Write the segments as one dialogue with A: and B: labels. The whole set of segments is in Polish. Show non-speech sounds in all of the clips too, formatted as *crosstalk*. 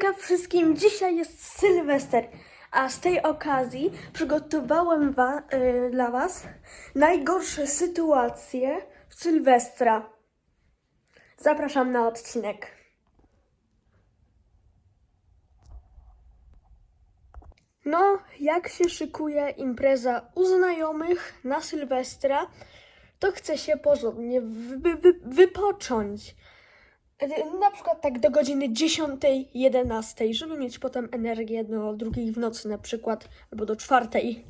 A: Hejka wszystkim! Dzisiaj jest Sylwester, a z tej okazji przygotowałem wa- y, dla Was najgorsze sytuacje w Sylwestra. Zapraszam na odcinek. No, jak się szykuje impreza u znajomych na Sylwestra, to chce się porządnie wy- wy- wypocząć. Na przykład tak do godziny 10, 11, żeby mieć potem energię do drugiej w nocy na przykład, albo do czwartej.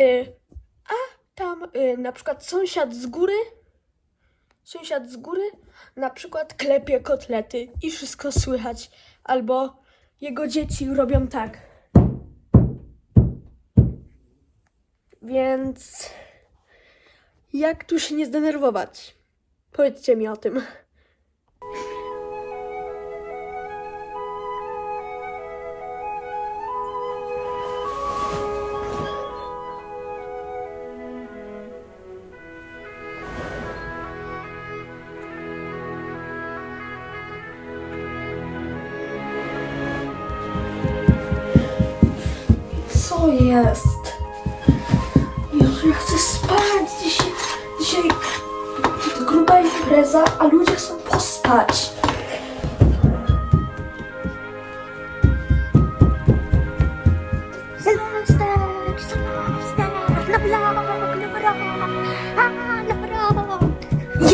A: Y, A tam y, na przykład sąsiad z góry, sąsiad z góry na przykład klepie kotlety i wszystko słychać, albo jego dzieci robią tak. Więc jak tu się nie zdenerwować? Powiedzcie mi o tym. Co jest? Jezu, ja chcę spać. Dzisiaj, dzisiaj gruba impreza, a ludzie chcą pospać.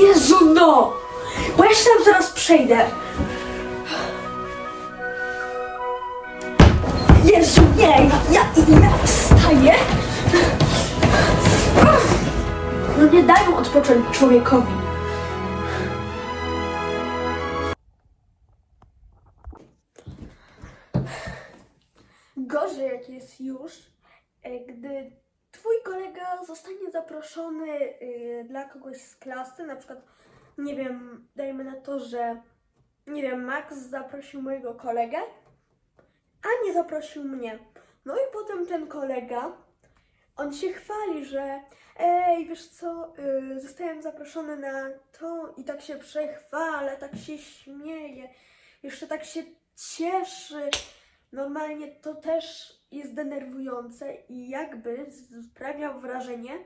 A: Jezu, no! Bo ja się tam zaraz przejdę. Ja wstaję. No nie dają odpocząć człowiekowi. Gorzej jak jest już, e, gdy twój kolega zostanie zaproszony y, dla kogoś z klasy, na przykład, nie wiem, dajmy na to, że, nie wiem, Max zaprosił mojego kolegę, a nie zaprosił mnie. No i potem ten kolega, on się chwali, że ej, wiesz co, y, zostałem zaproszony na to i tak się przechwala, tak się śmieje, jeszcze tak się cieszy. Normalnie to też jest denerwujące i jakby sprawia wrażenie,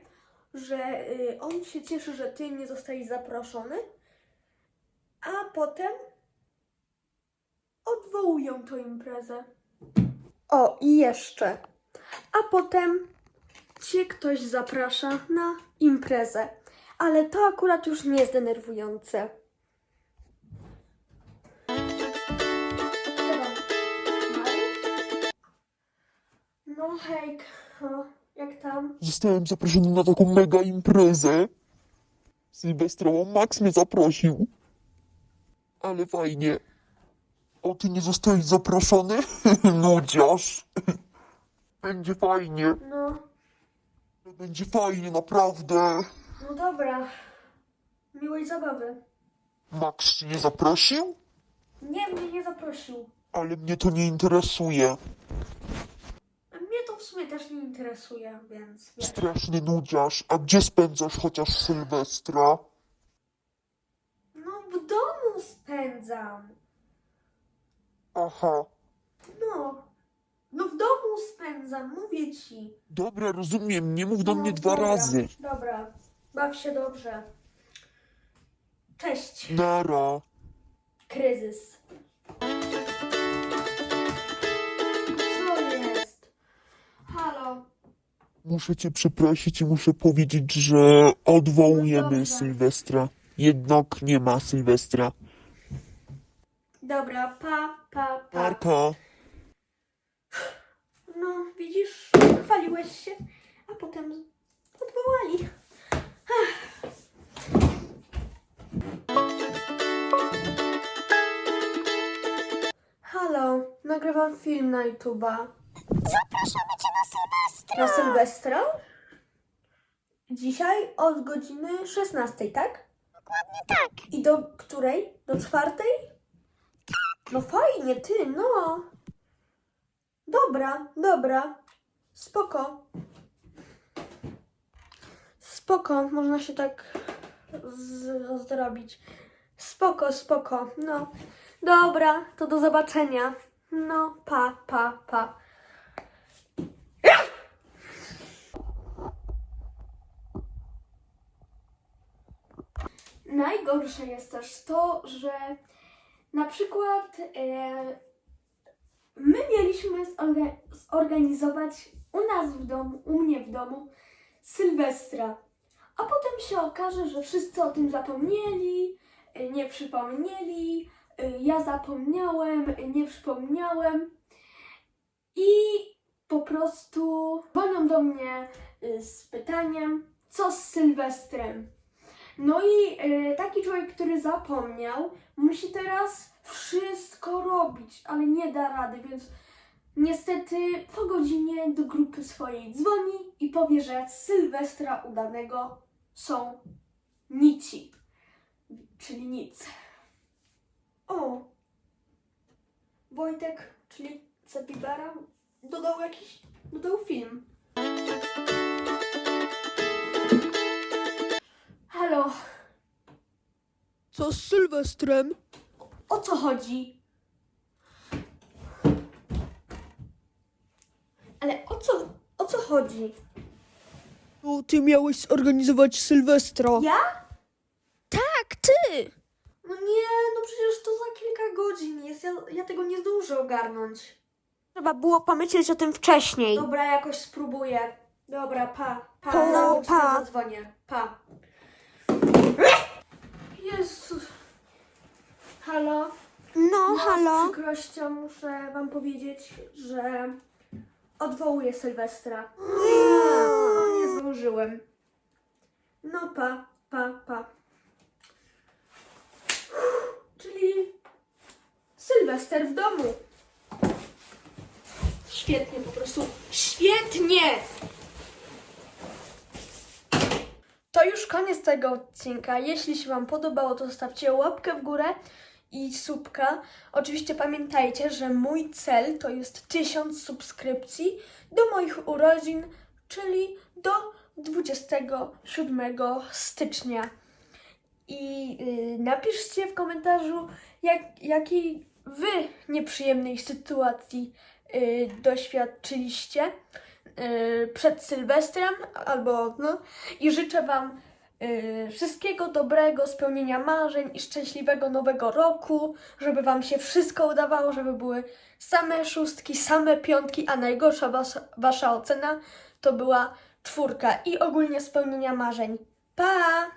A: że y, on się cieszy, że ty nie zostałeś zaproszony, a potem odwołują tą imprezę. O, i jeszcze. A potem cię ktoś zaprasza na imprezę. Ale to akurat już nie jest denerwujące. No hejk, jak tam?
B: Zostałem zaproszony na taką mega imprezę. Sylwestrową Max mnie zaprosił. Ale fajnie. O, ty nie zostałeś zaproszony? *laughs* Nudziarz. Będzie fajnie.
A: No,
B: Będzie fajnie, naprawdę.
A: no dobra. Miłej zabawy.
B: Max cię nie zaprosił?
A: Nie, mnie nie zaprosił.
B: Ale mnie to nie interesuje.
A: Mnie to w sumie też nie interesuje, więc wiesz.
B: Straszny nudziarz. A gdzie spędzasz chociaż Sylwestra?
A: No w domu spędzam.
B: Aha.
A: No. No w domu spędzam, mówię ci.
B: Dobra, rozumiem. Nie mów do
A: No,
B: mnie dwa
A: dobra,
B: razy.
A: Dobra, baw się dobrze. Cześć,
B: Nara.
A: kryzys. Co jest? Halo,
B: Muszę cię przeprosić i muszę powiedzieć, że odwołujemy
A: No dobrze.
B: Sylwestra. Jednak nie ma Sylwestra.
A: Dobra, pa, pa, pa.
B: Marka,
A: No, widzisz, chwaliłeś się, a potem odwołali. Ach. Halo, nagrywam film na YouTube'a.
C: Zapraszamy cię na Sylwestra.
A: Na Sylwestra? Dzisiaj od godziny 16, tak?
C: Dokładnie tak.
A: I do której? Do czwartej? No fajnie, ty, no. Dobra, dobra. Spoko. Spoko, można się tak zrobić. Spoko, spoko, no. Dobra, to do zobaczenia. No, pa, pa, pa. Najgorsze jest też to, że na przykład e, my mieliśmy zorga- zorganizować u nas w domu, u mnie w domu Sylwestra. A potem się okaże, że wszyscy o tym zapomnieli, y, nie przypomnieli, y, ja zapomniałem, y, nie przypomniałem i po prostu dzwonią do mnie z pytaniem, co z Sylwestrem. No i y, taki człowiek, który zapomniał, musi teraz wszystko robić, ale nie da rady, więc niestety po godzinie do grupy swojej dzwoni i powie, że Sylwestra udanego są nici, czyli nic. O! Wojtek, czyli Cepibera, dodał jakiś, dodał film.
D: Co z Sylwestrem?
A: o co chodzi? Ale o co, o co chodzi?
D: No, ty miałeś zorganizować Sylwestra.
A: Ja?
C: Tak, ty!
A: No nie, no przecież to za kilka godzin jest. Ja, ja tego nie zdążę ogarnąć. Trzeba było pomyśleć o tym wcześniej. Dobra, jakoś spróbuję. Dobra, pa. Pa,
C: Pa,
A: no,
C: pa.
A: pa. zadzwonię. Pa. Jezus. Halo?
C: No,
A: Z
C: halo?
A: przykrością muszę wam powiedzieć, że odwołuję Sylwestra. No, *gasps* nie zdążyłem. No pa, pa, pa. Czyli Sylwester w domu. Świetnie, po prostu świetnie! To już koniec tego odcinka. Jeśli się Wam podobało, to zostawcie łapkę w górę i subka. Oczywiście pamiętajcie, że mój cel to jest 1000 subskrypcji do moich urodzin, czyli do 27 stycznia. I y, napiszcie w komentarzu, jak, jakiej wy nieprzyjemnej sytuacji y, doświadczyliście y, przed Sylwestrem, albo no. I życzę Wam y, wszystkiego dobrego, spełnienia marzeń i szczęśliwego nowego roku, żeby Wam się wszystko udawało, żeby były same szóstki, same piątki, a najgorsza wasza, wasza ocena to była czwórka i ogólnie spełnienia marzeń. Pa!